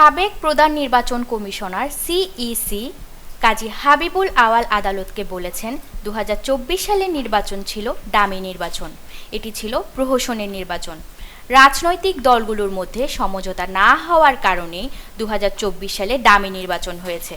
সাবেক প্রধান নির্বাচন কমিশনার সিইসি কাজী হাবিবুল আওয়াল আদালতকে বলেছেন দু সালের নির্বাচন ছিল ডামি নির্বাচন। এটি ছিল প্রহসনের নির্বাচন। রাজনৈতিক দলগুলোর মধ্যে সমঝোতা না হওয়ার কারণেই দু হাজার চব্বিশ সালে ডামি নির্বাচন হয়েছে।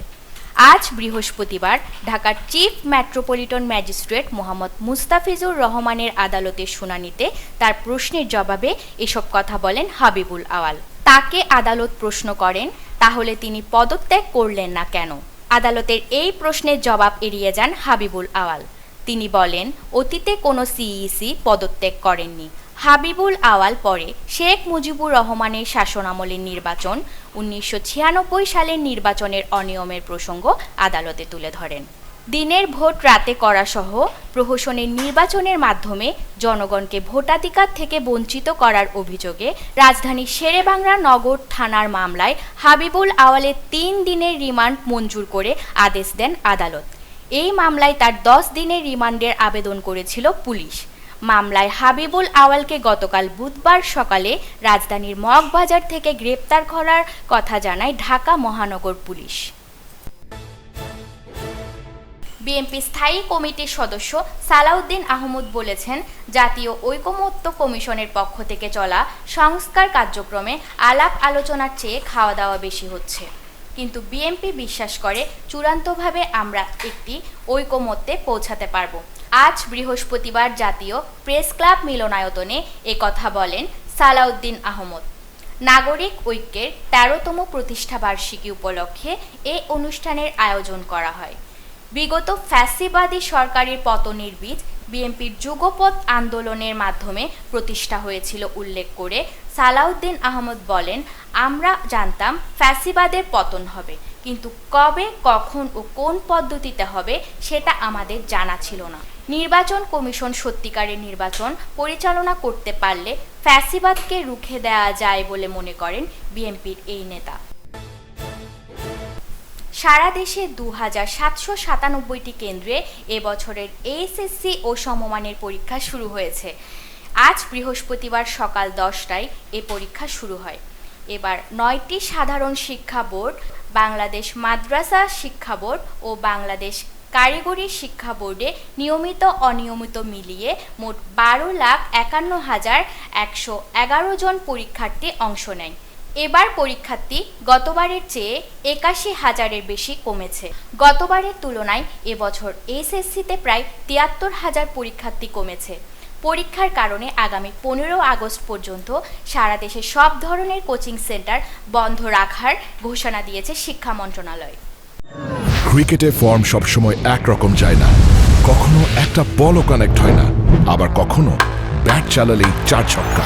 আজ বৃহস্পতিবার ঢাকার chief metropolitan magistrate Mohammad Mustafizur রহমানের আদালতের শুনানিতে তার প্রশ্নের জবাবে এসব কথা বলেন হাবিবুল আওয়াল। তাকে আদালত প্রশ্ন করেন, তাহলে তিনি পদত্যাগ করলেন না কেন? আদালতের এই প্রশ্নের জবাব এড়িয়ে যান হাবিবুল আওয়াল। তিনি বলেন, অতীতে কোনো সিইসি পদত্যাগ করেননি। হাবিবুল আওয়াল পরে শেখ মুজিবুর রহমানের শাসনামলের নির্বাচন উনিশশো ছিয়ানব্বই সালের নির্বাচনের অনিয়মের প্রসঙ্গ আদালতে তুলে ধরেন। দিনের ভোট রাতে করা সহ প্রহসনের নির্বাচনের মাধ্যমে জনগণকে ভোটাধিকার থেকে বঞ্চিত করার অভিযোগে রাজধানীর শেরেবাংলা নগর থানার মামলায় হাবিবুল আওয়ালের তিন দিনের রিমান্ড মঞ্জুর করে আদেশ দেন আদালত। এই মামলায় তার দশ দিনের রিমান্ডের আবেদন করেছিল পুলিশ। মামলায় হাবিবুল আওয়ালকে গতকাল বুধবার সকালে রাজধানীর মগবাজার থেকে গ্রেপ্তার করার কথা জানায় ঢাকা মহানগর পুলিশ। বিএনপি স্থায়ী কমিটির সদস্য সালাউদ্দিন আহমদ বলেছেন, জাতীয় ঐকমত্য কমিশনের পক্ষ থেকে চলা সংস্কার কার্যক্রমে আলাপ আলোচনার চেয়ে খাওয়া দাওয়া বেশি হচ্ছে। কিন্তু বিএনপি বিশ্বাস করে, চূড়ান্তভাবে আমরা একটি ঐকমত্যে পৌঁছাতে পারব। আজ বৃহস্পতিবার জাতীয় প্রেস ক্লাব মিলনায়তনে কথা বলেন সালাউদ্দিন আহমদ। নাগরিক ঐক্যের তেরোতম প্রতিষ্ঠাবার্ষিকী উপলক্ষে এ অনুষ্ঠানের আয়োজন করা হয়। বিগত ফ্যাসিবাদী সরকারের পতনের বীজ বিএনপির যুগপৎ আন্দোলনের মাধ্যমে প্রতিষ্ঠা হয়েছিল উল্লেখ করে সালাউদ্দিন আহমদ বলেন, আমরা জানতাম ফ্যাসিবাদের পতন হবে, কিন্তু কবে, কখন ও কোন পদ্ধতিতে হবে সেটা আমাদের জানা ছিল না। নির্বাচন কমিশন সত্যিকারের নির্বাচন পরিচালনা করতে পারলে ফ্যাসিবাদকে রুখে দেওয়া যায় বলে মনে করেন বিএনপির এই নেতা। সারা দেশে দু হাজার সাতশো সাতানব্বইটি কেন্দ্রে এবছরের এইচএসসি ও সমমানের পরীক্ষা শুরু হয়েছে। আজ বৃহস্পতিবার সকাল দশটায় এ পরীক্ষা শুরু হয়। এবার নয়টি সাধারণ শিক্ষা বোর্ড, বাংলাদেশ মাদ্রাসা শিক্ষা বোর্ড ও বাংলাদেশ কারিগরি শিক্ষা বোর্ডে নিয়মিত অনিয়মিত মিলিয়ে মোট বারো লাখ একান্ন হাজার একশো এগারো জন পরীক্ষার্থী অংশ নেয়। এবার পরীক্ষার্থী গতবারের চেয়ে একাশি হাজারের বেশি কমেছে। গতবারের তুলনায় এবছর এসএসসিতে প্রায় তিয়াত্তর হাজার পরীক্ষার্থী কমেছে। পরীক্ষার কারণে আগামী পনেরো আগস্ট পর্যন্ত সারা দেশে সব ধরনের কোচিং সেন্টার বন্ধ রাখার ঘোষণা দিয়েছে শিক্ষা মন্ত্রণালয়। ক্রিকেটে ফর্ম সবসময় একরকম যায় না। কখনো একটা বলও কানেক্ট হয় না। আবার কখনো ব্যাট চালালেই চার ছক্কা।